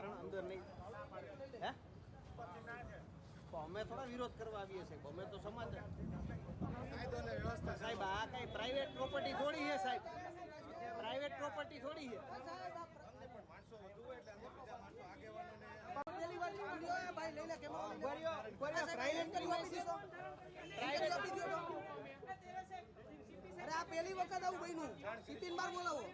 કારણ અંદર નહીં. હે? અમે થોડા વિરોધ કરવા આવીએ છીએ. અમે તો સમાજ સાહેબ આ કઈ પ્રાઇવેટ પ્રોપર્ટી થોડી છે સાહેબ. પ્રાઇવેટ પ્રોપર્ટી થોડી છે. પેલી વખત આવું બન્યું. સિપિન બાર બોલાવો.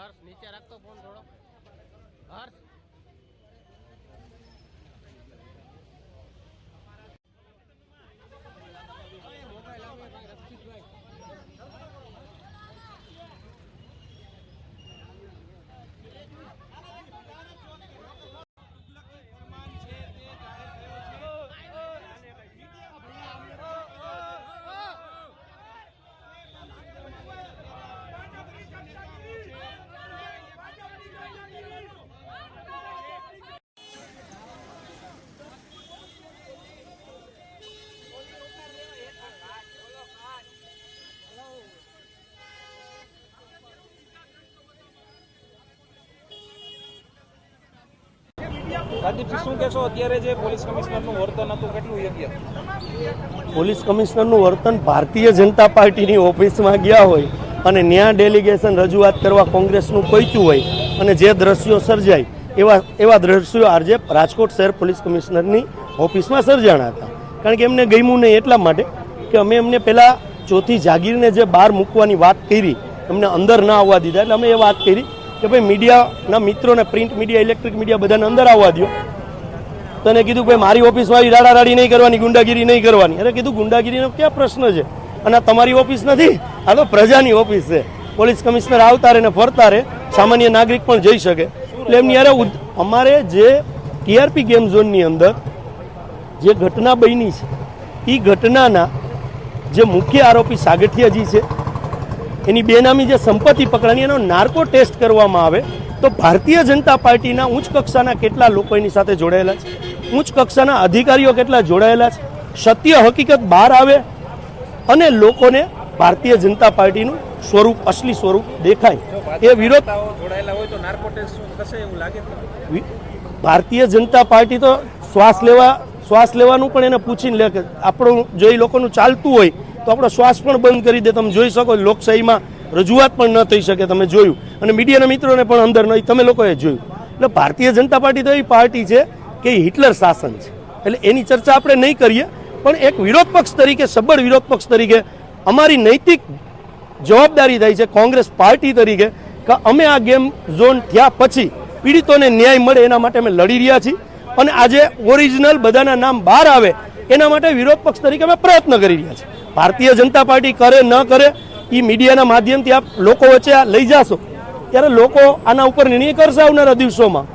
હર્ષ નીચે રાખતો ફોન થોડો. હર્ષ. પોલીસ કમિશનરનું વર્તન પોલીસ કમિશનરનું વર્તન ભારતીય જનતા પાર્ટીની ઓફિસમાં ગયા હોય અને ન્યા ડેલિગેશન રજૂઆત કરવા કોંગ્રેસનું પહોંચ્યું હોય અને જે દ્રશ્યો સર્જાય, એવા એવા દ્રશ્યો આજે રાજકોટ શહેર પોલીસ કમિશનરની ઓફિસમાં સર્જાણા હતા. કારણ કે એમને ગમ્યું નહીં એટલા માટે કે અમે એમને પહેલાં ચોથી જાગીરને જે બહાર મૂકવાની વાત કરી, એમને અંદર ના આવવા દીધા, એટલે અમે એ વાત કરી કે ભાઈ મીડિયાના મિત્રોને પ્રિન્ટ મીડિયા, ઇલેક્ટ્રિક મીડિયા બધાને અંદર આવવા દો તને કીધું ભાઈ મારી ઓફિસમાં રાડારાડી નહીં કરવાની, ગુંડાગીરી નહીં કરવાની. અરે કીધું ગુંડાગીરીનો ક્યાં પ્રશ્ન છે? અને તમારી ઓફિસ નથી, આ તો પ્રજાની ઓફિસ છે. પોલીસ કમિશનર આવતા રહે ને ફરતા રહે, સામાન્ય નાગરિક પણ જઈ શકે. એટલે એમની યારે અમારે જે ટીઆરપી ગેમ ઝોનની અંદર જે ઘટના બની છે એ ઘટનાના જે મુખ્ય આરોપી સાગઠિયાજી છે એની બેનામી જે સંપત્તિ પકડાની એનો નાર્કો ટેસ્ટ કરવામાં આવે તો ભારતીય જનતા પાર્ટીના ઉચ્ચ કક્ષાના કેટલા લોકો એની સાથે જોડાયેલા છે? ઉચ્ચ કક્ષાના અધિકારીઓ કેટલા જોડાયેલા છે? સત્ય હકીકત બહાર આવે અને લોકોને ભારતીય જનતા પાર્ટીનું સ્વરૂપ અસલી સ્વરૂપ દેખાય. એ વિરોધ ભારતીય જનતા પાર્ટી તો શ્વાસ લેવા શ્વાસ લેવાનું પણ એને પૂછીને લે કે આપણું જો એ લોકોનું ચાલતું હોય તો આપણો શ્વાસ પણ બંધ કરી દે. તમે જોઈ શકો, લોકશાહીમાં રજૂઆત પણ ન થઈ શકે, તમે જોયું. અને મીડિયાના મિત્રોને પણ અંદર નહીં તમે લોકોએ જોયું. એટલે ભારતીય જનતા પાર્ટી તો એવી પાર્ટી છે કે હિટલર શાસન છે. એટલે એની ચર્ચા આપણે નહીં કરીએ, પણ એક વિરોધ પક્ષ તરીકે, સબળ વિરોધ પક્ષ તરીકે અમારી નૈતિક જવાબદારી થાય છે કોંગ્રેસ પાર્ટી તરીકે, કે અમે આ ગેમ ઝોન થયા પછી પીડિતોને ન્યાય મળે એના માટે અમે લડી રહ્યા છીએ. અને આજે ઓરિજિનલ બધાના નામ બહાર આવે, એના માટે વિરોધ પક્ષ તરીકે અમે પ્રયત્ન કરી રહ્યા છીએ. ભારતીય જનતા પાર્ટી કરે, ન કરે એ મીડિયાના માધ્યમથી આપ લોકો વચ્ચે આ લઈ જાશો. ત્યારે લોકો આના ઉપર નિર્ણય કરશે આવનારા દિવસોમાં.